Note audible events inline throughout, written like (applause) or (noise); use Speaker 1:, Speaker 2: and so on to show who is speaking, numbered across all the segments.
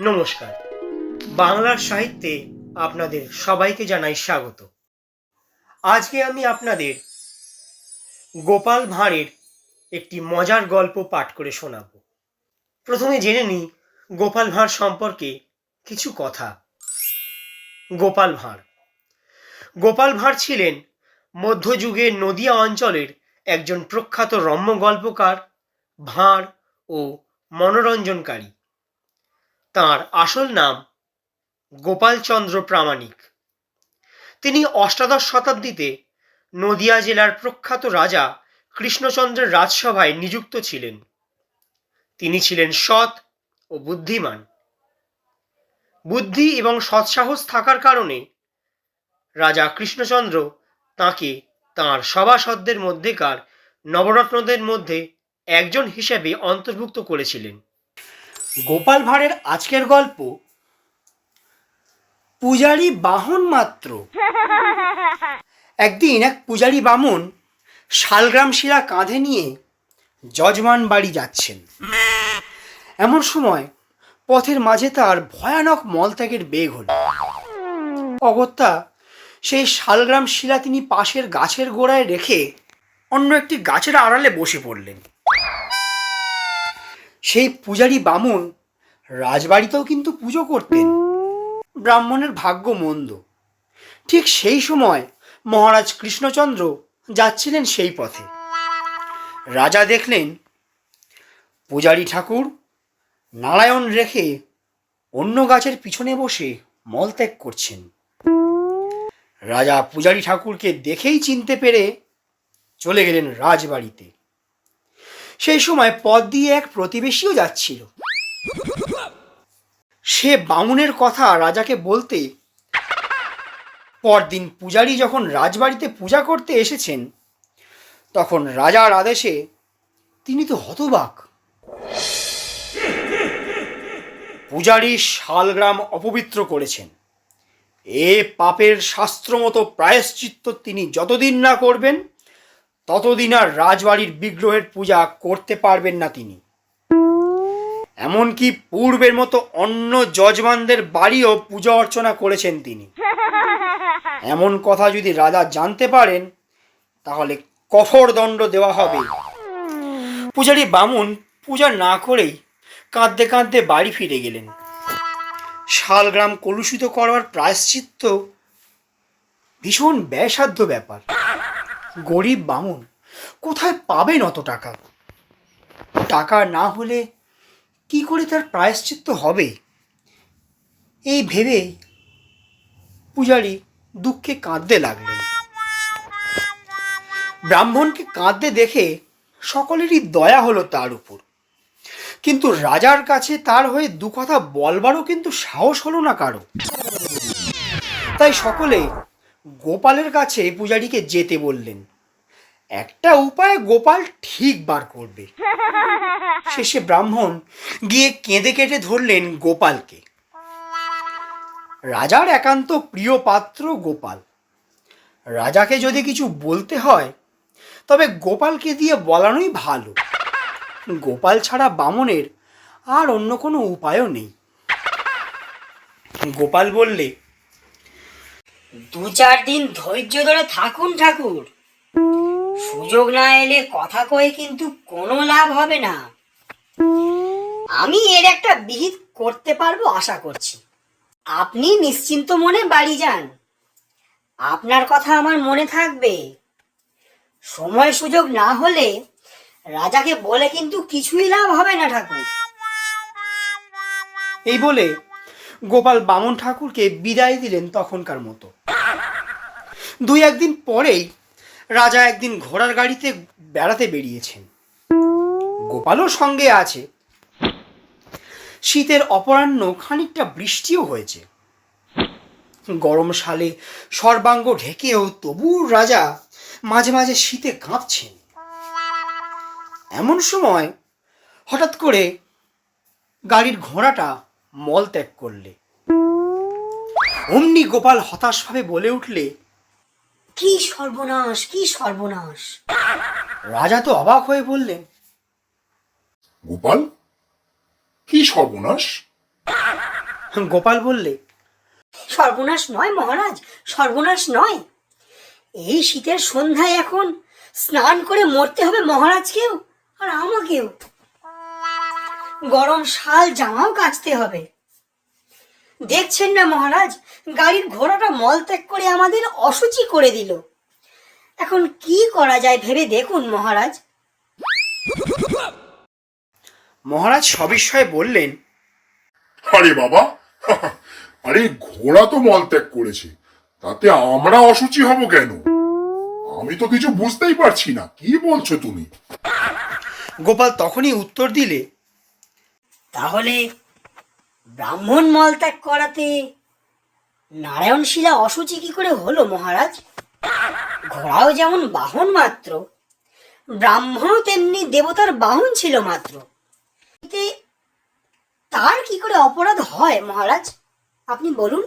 Speaker 1: নমস্কার। বাংলার সাহিত্যে আপনাদের সবাইকে জানাই স্বাগত। আজকে আমি আপনাদের গোপাল ভাঁড়ের একটি মজার গল্প পাঠ করে শোনাব। প্রথমে জেনে নিই গোপাল ভাঁড় সম্পর্কে কিছু কথা। গোপাল ভাঁড়। গোপাল ভাঁড় ছিলেন মধ্যযুগের নদিয়া অঞ্চলের একজন প্রখ্যাত রম্য গল্পকার, ভাঁড় ও মনোরঞ্জনকারী। তাঁর আসল নাম গোপালচন্দ্র প্রামাণিক। তিনি অষ্টাদশ শতাব্দীতে নদিয়া জেলার প্রখ্যাত রাজা কৃষ্ণচন্দ্রের রাজসভায় নিযুক্ত ছিলেন। তিনি ছিলেন সৎ ও বুদ্ধিমান। বুদ্ধি এবং সৎসাহস থাকার কারণে রাজা কৃষ্ণচন্দ্র তাঁকে তাঁর সভাসদদের মধ্যেকার নবরত্নদের মধ্যে একজন হিসেবে অন্তর্ভুক্ত করেছিলেন। গোপাল ভাঁড়ের আজকের গল্প, পূজারি বাহন মাত্র। একদিন এক পূজারি বামুন শালগ্রাম শিলা কাঁধে নিয়ে যজমান বাড়ি যাচ্ছেন। এমন সময় পথের মাঝে তার ভয়ানক মলত্যাগের বেগ হল। অগত্যা সেই শালগ্রাম শিলা তিনি পাশের গাছের গোড়ায় রেখে অন্য একটি গাছের আড়ালে বসে পড়লেন। সেই পূজারি বামুন রাজবাড়িতেও কিন্তু পুজো করতেন। ব্রাহ্মণের ভাগ্য মন্দ। ঠিক সেই সময় মহারাজ কৃষ্ণচন্দ্র যাচ্ছিলেন সেই পথে। রাজা দেখলেন পূজারি ঠাকুর নারায়ণ রেখে অন্য গাছের পিছনে বসে মলত্যাগ করছেন। রাজা পূজারি ঠাকুরকে দেখেই চিনতে পেরে চলে গেলেন রাজবাড়িতে। সেই সময় পথ দিয়ে এক প্রতিবেশীও যাচ্ছিল। সে বামুনের কথা রাজাকে বলতে, পরদিন পূজারী যখন রাজবাড়িতে পূজা করতে এসেছেন, তখন রাজার আদেশে তিনি তো হতবাক। পূজারী শালগ্রাম অপবিত্র করেছেন। এ পাপের শাস্ত্রমতো প্রায়শ্চিত্ত তিনি যতদিন না করবেন ততদিন আর রাজবাড়ির বিগ্রহের পূজা করতে পারবেন না তিনি। এমনকি পূর্বের মতো অন্য যজমানদের বাড়িও পূজা অর্চনা করেছেন তিনি। এমন কথা যদি রাজা জানতে পারেন, তাহলে কঠোর দণ্ড দেওয়া হবে। পূজারী বামুন পূজা না করেই কাঁদতে কাঁদতে বাড়ি ফিরে গেলেন। শালগ্রাম কলুষিত করবার প্রায়শ্চিত্ত ভীষণ ব্যয়সাধ্য ব্যাপার। গরিব বামুন, কোথায় পাবেন অত টাকা? টাকা না হলে কি করে তার প্রায়শ্চিত্ত হবে? এই ভেবে পূজারী দুঃখে কাঁদতে লাগলেন। ব্রাহ্মণকে কাঁদতে দেখে সকলেরই দয়া হলো তার উপর। কিন্তু রাজার কাছে তার হয়ে দু কথা বলবারও কিন্তু সাহস হলো না কারও। তাই সকলে গোপালের কাছে পূজারীকে যেতে বললেন। একটা উপায় গোপাল ঠিক বার করবে। শেষে ব্রাহ্মণ গিয়ে কেঁদে কেটে ধরলেন গোপালকে। রাজার একান্ত প্রিয় পাত্র গোপাল। রাজাকে যদি কিছু বলতে হয়, তবে গোপালকে দিয়ে বলানোই ভালো। গোপাল ছাড়া বামনের আর অন্য কোনো উপায়ও নেই। গোপাল বললে
Speaker 2: দু চার দিন ধৈর্য ধরে থাকুন, ঠাকুর। সুযোগ না এলে কথা কয়ে কিন্তু কোনো লাভ হবে না। আমি এর একটা বিহিত করতে পারব আশা করছি। আপনি নিশ্চিন্ত মনে বাড়ি যান। আপনার কথা আমার মনে থাকবে। সময় সুযোগ না হলে রাজাকে বলে কিন্তু কিছুই লাভ হবে না, ঠাকুর।
Speaker 1: এই বলে গোপাল বামন ঠাকুরকে বিদায় দিলেন তখনকার মতো। দুই একদিন পরেই রাজা একদিন ঘোড়ার গাড়িতে বেড়াতে বেরিয়েছেন। গোপালও সঙ্গে আছে। শীতের অপরাহ্ন খানিকটা বৃষ্টিও হয়েছে। গরম সালে সর্বাঙ্গ ঢেকেও তবু রাজা মাঝে মাঝে শীতে কাঁপছেন। এমন সময় হঠাৎ করে গাড়ির ঘোড়াটা মল ত্যাগ করলে। অমনি গোপাল হতাশভাবে বলে উঠলে
Speaker 2: কি সর্বনাশ কি সর্বনাশ।
Speaker 1: রাজা তো অবাক হয়ে বললেন
Speaker 3: গোপাল কি সর্বনাশ?
Speaker 1: গোপাল বললে
Speaker 2: সর্বনাশ নয় মহারাজ সর্বনাশ নয়। এই শীতের সন্ধ্যায় এখন স্নান করে মরতে হবে মহারাজকেও আর আমাকেও। গরম শাল জামাও কাচতে হবে। দেখছেন না মহারাজ? গাড়ির ঘোড়াটা মলত্যাগ করে আমাদের অসুচি করে দিল। এখন কি করা যায় ভেবে দেখুন মহারাজ।
Speaker 1: মহারাজ সবিস্ময়ে বললেন
Speaker 3: আরে বাবা (laughs) আরে ঘোড়া তো মলত্যাগ করেছে তাতে আমরা অসুচি হব কেন? আমি তো কিছু বুঝতেই পারছি না কি বলছো তুমি?
Speaker 1: গোপাল তখনই উত্তর দিলে
Speaker 2: তাহলে ব্রাহ্মণ মলত্যাগ করাতে নারায়ণ শিলা অসুচি কি করে হলো মহারাজ? ঘোড়াও যেমন বাহন মাত্র, ব্রাহ্মণও তেমনি দেবতার বাহন ছিল মাত্র। তার কি করে অপরাধ হয় মহারাজ? আপনি বলুন।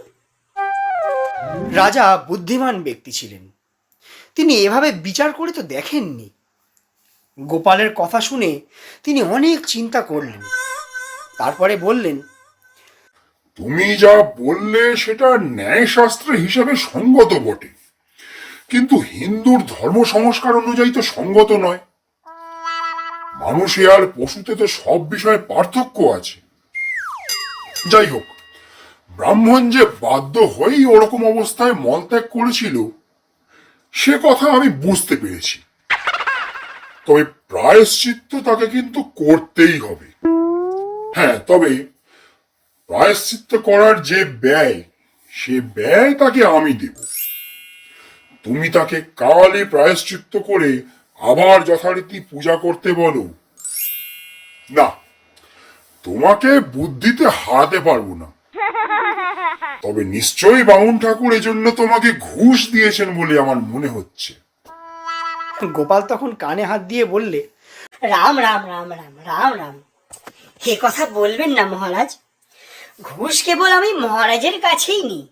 Speaker 1: রাজা বুদ্ধিমান ব্যক্তি ছিলেন। তিনি এভাবে বিচার করে তো দেখেননি। গোপালের কথা শুনে তিনি অনেক চিন্তা করলেন। তারপরে বললেন
Speaker 3: তুমি যা বললে সেটা ন্যায়শাস্ত্র হিসেবে সঙ্গত বটে। কিন্তু হিন্দুর ধর্ম সংস্কার অনুযায়ী তো সঙ্গত নয়। মানুষে আর পশুতে তো সব বিষয়ে পার্থক্য আছে। যাই হোক, ব্রাহ্মণ যে বাধ্য হয়েই ওরকম অবস্থায় মলত্যাগ করেছিল, সে কথা আমি বুঝতে পেরেছি। তবে প্রায়শ্চিত্ত তাকে কিন্তু করতেই হবে। হ্যাঁ তবে প্রায়শ্চিত্ত করার যে ব্যয় সে ব্যয় তাকে আমি দেব। তুমি তাকে কালই প্রায়শ্চিত্ত করে আবার যথারীতি পূজা করতে বলো। না তোমাকে বুদ্ধিতে হারাতে পারব না। তবে নিশ্চয়ই বামুন ঠাকুর এজন্য তোমাকে ঘুষ দিয়েছেন বলে আমার মনে হচ্ছে।
Speaker 1: গোপাল তখন কানে হাত দিয়ে বললে
Speaker 2: রাম রাম রাম রাম রাম রাম। হে কথা বলবেন না মহারাজ। ঘুষ কেবল আমি মহারাজের কাছেই নিই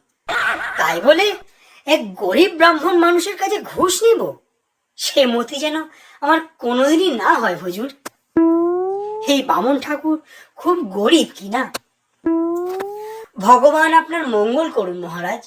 Speaker 2: তাই বলে এক গরিব ব্রাহ্মণ মানুষের কাছে ঘুষ নিব? সে মতি যেন আমার কোনোদিনই না হয় হুজুর। এই বামন ঠাকুর খুব গরিব কিনা ভগবান আপনার মঙ্গল করুন মহারাজ।